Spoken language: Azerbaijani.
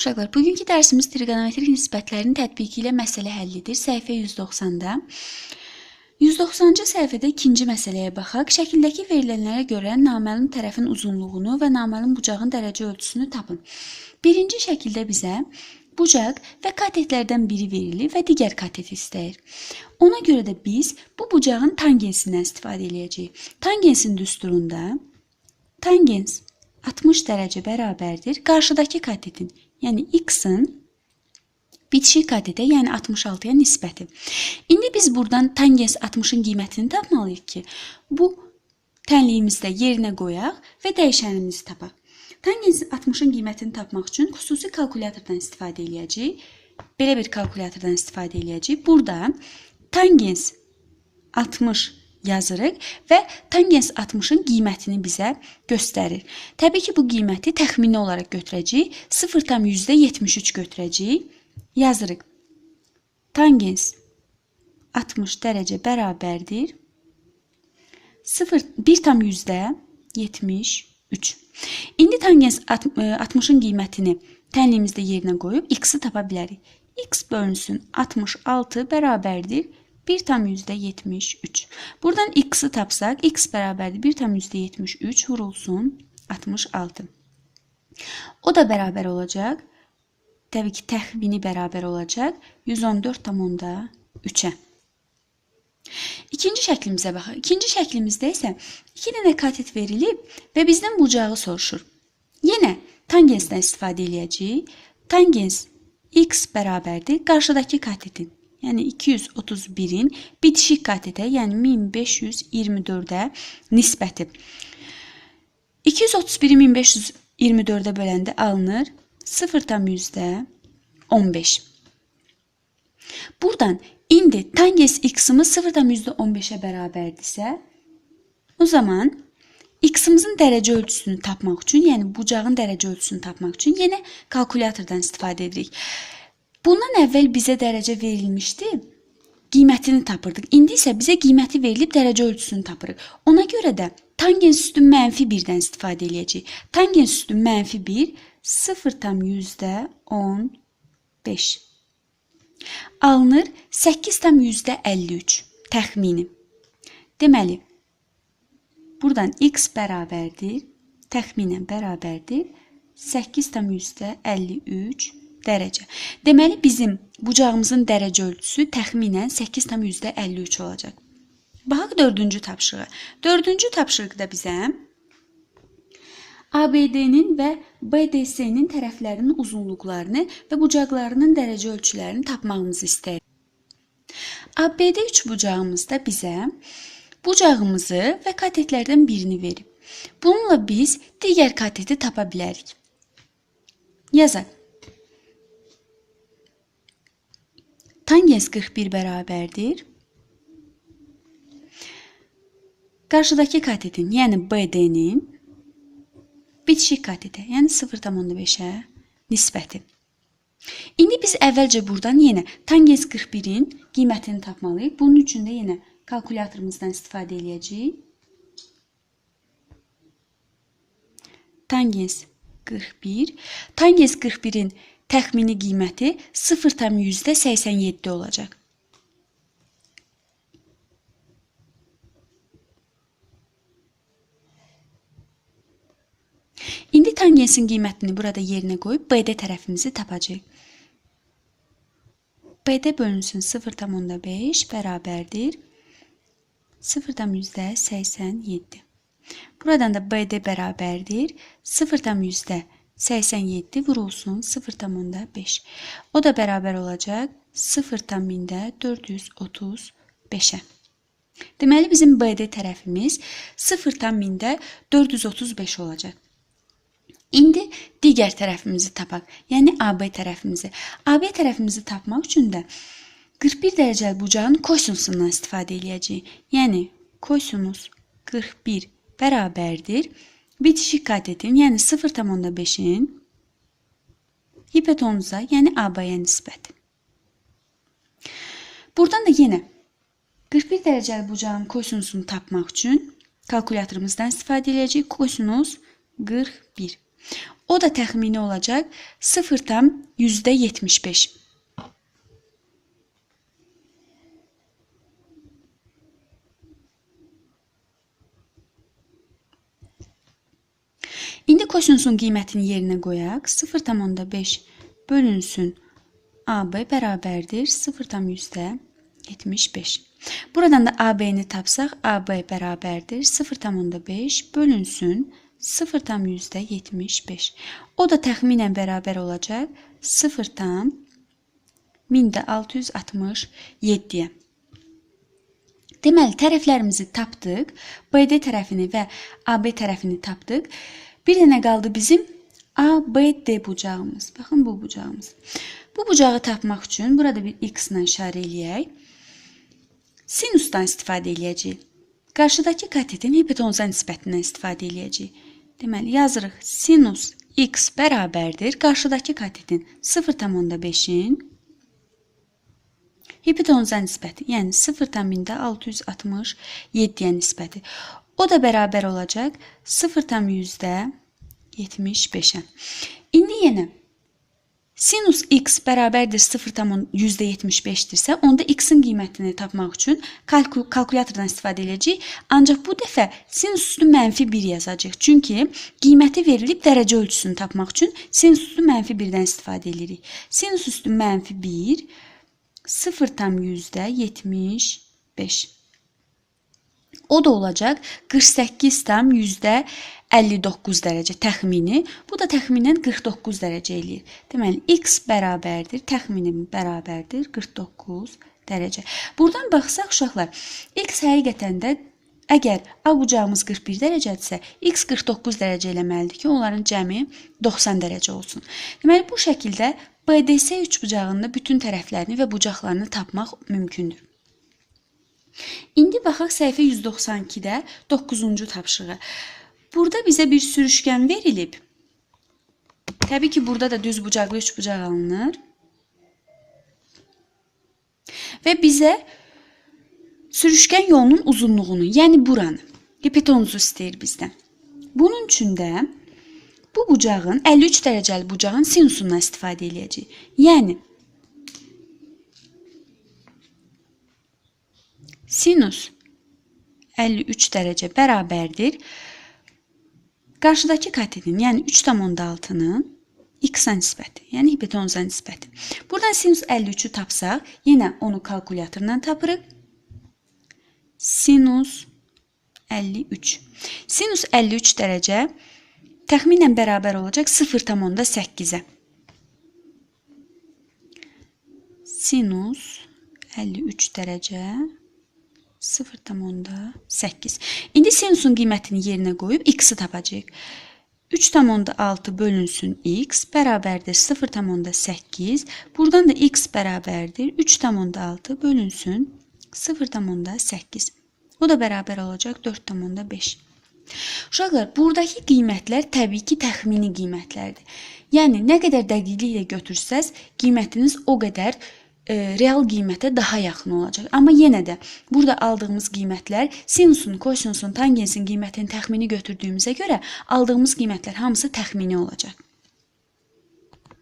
uşaqlar, bugünkü dərsimiz trigonometrik nisbətlərin tətbiqi ilə məsələ həllidir. Səhifə 190-da. 190-cı səhifədə ikinci məsələyə baxaq. Şəkildəki verilənlərə görə naməlum tərəfin uzunluğunu və naməlum bucağın dərəcə ölçüsünü tapın. Birinci şəkildə bizə bucaq və katetlərdən biri verilir və digər katet istəyir. Ona görə də biz bu bucağın tangensindən istifadə edəcəyik. Tangensin düsturunda tangens 60 dərəcə bərabərdir qarşıdakı katetin, yəni x-in bitişik katetə, yəni 66-ya nisbəti. İndi biz buradan tangens 60-ın qiymətini tapmalıyıq ki, bu tənliyimizdə yerinə qoyaq və dəyişənimizi tapaq. Tangens 60-ın qiymətini tapmaq üçün xüsusi kalkulyatordan istifadə eləyəcəyik. Belə bir kalkulyatordan istifadə eləyəcəyik. Burada tangens 60 yazırıq və tangens 60-ın qiymətini bizə göstərir. Təbii ki, bu qiyməti təxmini olaraq götürəcəyik. 0,73 götürəcəyik. Yazırıq. Tangens 60 dərəcə bərabərdir. 0 1,73. İndi tangens 60-ın qiymətini tənliyimizdə yerinə qoyub x-i tapa bilərik. x bölünsün 66 bərabərdir 1,73. Buradan x-i tapsaq, x bərabərdir 1,73 vurulsun 66. O da bərabər olacaq. Təbii ki, təxmini bərabər olacaq 114,3-ə. İkinci şəklimizə baxaq. İkinci şəklimizdə isə 2 dənə katet verilib və bizdən bucağı soruşur. Yenə tangensdən istifadə eləyəcəyik. Tangens x bərabərdir qarşıdakı katetin yəni 231-in bitişik katetə, yəni 1524-ə nisbəti. 231-i 1524-ə böləndə alınır 0,15. Buradan indi tangens x-imiz 0,15-ə bərabərdirsə, o zaman x-imizin dərəcə ölçüsünü tapmaq üçün, yəni bucağın dərəcə ölçüsünü tapmaq üçün yenə kalkulyatordan istifadə edirik. Bundan əvvəl bizə dərəcə verilmişdi. Qiymətini tapırdıq. İndi isə bizə qiyməti verilib dərəcə ölçüsünü tapırıq. Ona görə də tangens üstün mənfi 1-dən istifadə edəcəyik. Tangens üstün mənfi 1 0,15 alınır 8,53 təxmini. Deməli, buradan x bərabərdir, təxminən bərabərdir 8,53 dərəcə. Deməli bizim bucağımızın dərəcə ölçüsü təxminən 8,53 olacaq. Baxaq 4-cü tapşırığa. 4-cü tapşırıqda bizə ABD-nin və BDS-nin tərəflərinin uzunluqlarını və bucaqlarının dərəcə ölçülərini tapmağımızı istəyir. ABD üçbucağımızda bizə bucağımızı və katetlərdən birini verib. Bununla biz digər kateti tapa bilərik. Yazaq. Tangens 41 bərabərdir. Qarşıdakı katetin, yəni BD-nin bitişik katetə, yəni 0,5-ə nisbəti. İndi biz əvvəlcə buradan yenə tangens 41-in qiymətini tapmalıyıq. Bunun üçün də yenə kalkulyatorumuzdan istifadə edəcəyik. Tangens 41. Tangens 41-in təxmini qiyməti 0,87 olacaq. İndi tangensin qiymətini burada yerinə qoyub BD tərəfimizi tapacağıq. BD bölünsün 0,5 bərabərdir 0,87. Buradan da BD bərabərdir 0,87. 87 vurulsun 0,5. O da bərabər olacaq 0,435-ə. Deməli bizim BD tərəfimiz 0,435 olacaq. İndi digər tərəfimizi tapaq. Yəni AB tərəfimizi. AB tərəfimizi tapmaq üçün də 41 dərəcəli bucağın kosinüsündən istifadə edəcəyik. Yəni kosinus 41 bərabərdir bitişik katetin, yəni 0,5-in hipotenuza, yəni AB-yə nisbəti. Buradan da yenə 41 dərəcəli bucağın kosinusunu tapmaq üçün kalkulyatorumuzdan istifadə edəcəyik. Kosinus 41. O da təxmini olacaq 0,75. İndi kosinüsün qiymətini yerinə qoyaq. 0,5 bölünsün AB bərabərdir 0,75. Buradan da AB-ni tapsaq, AB bərabərdir 0,5 bölünsün 0,75. O da təxminən bərabər olacaq 0,1667-yə. Deməli, tərəflərimizi tapdıq. BD tərəfini və AB tərəfini tapdıq. Bir dənə qaldı bizim ABD bucağımız. Baxın bu bucağımız. Bu bucağı tapmaq üçün burada bir x ilə işarə eləyək. Sinusdan istifadə eləyəcəyik. Qarşıdakı katetin hipotenuza nisbətindən istifadə eləyəcəyik. Deməli, yazırıq sinus x bərabərdir. Qarşıdakı katetin 0,5-in hipotenuza nisbəti, yəni 0,667-yə nisbəti. O da bərabər olacaq 0,75-ə. İndi yenə sinus x bərabərdir 0,75-dirsə, onda x-in qiymətini tapmaq üçün kalkul kalkulyatordan istifadə edəcəyik. Ancaq bu dəfə sinus üstü mənfi 1 yazacağıq. Çünki qiyməti verilib dərəcə ölçüsünü tapmaq üçün sinus üstü mənfi 1-dən istifadə edirik. Sinus üstü mənfi 1 0,75. O da olacaq 48 tam yüzdə 59 dərəcə təxmini. Bu da təxminən 49 dərəcə eləyir. Deməli, x bərabərdir, təxminin bərabərdir 49 dərəcə. Buradan baxsaq uşaqlar, x həqiqətən də əgər A bucağımız 41 dərəcədirsə, x 49 dərəcə eləməlidir ki, onların cəmi 90 dərəcə olsun. Deməli, bu şəkildə BDS üçbucağında bütün tərəflərini və bucaqlarını tapmaq mümkündür. İndi baxaq səhifə 192-də 9-cu tapşırığa. Burada bizə bir sürüşkən verilib. Təbii ki, burada da düz bucaqlı üçbucaq alınır. Və bizə sürüşkən yolunun uzunluğunu, yəni buranı, hipotenuzu istəyir bizdən. Bunun üçün də bu bucağın 53 dərəcəli bucağın sinusundan istifadə edəcəyik. Yəni sinus 53 dərəcə bərabərdir. Qarşıdakı katetin, yəni 3,6-nın x-a nisbəti, yəni hipotenuza nisbəti. Buradan sinus 53-ü tapsaq, yenə onu kalkulyatorla tapırıq. Sinus 53. Sinus 53 dərəcə təxminən bərabər olacaq 0,8-ə. Sinus 53 dərəcə 0,8. İndi sinusun qiymətini yerinə qoyub x-i tapacağıq. 3,6 bölünsün x bərabərdir 0,8. Buradan da x bərabərdir 3,6 bölünsün 0,8. O da bərabər olacaq 4,5. Uşaqlar, buradakı qiymətlər təbii ki, təxmini qiymətlərdir. Yəni nə qədər dəqiqliklə götürsəz, qiymətiniz o qədər real qiymətə daha yaxın olacaq. Amma yenə də burada aldığımız qiymətlər sinusun, kosinusun, tangensin qiymətini təxmini götürdüyümüzə görə aldığımız qiymətlər hamısı təxmini olacaq.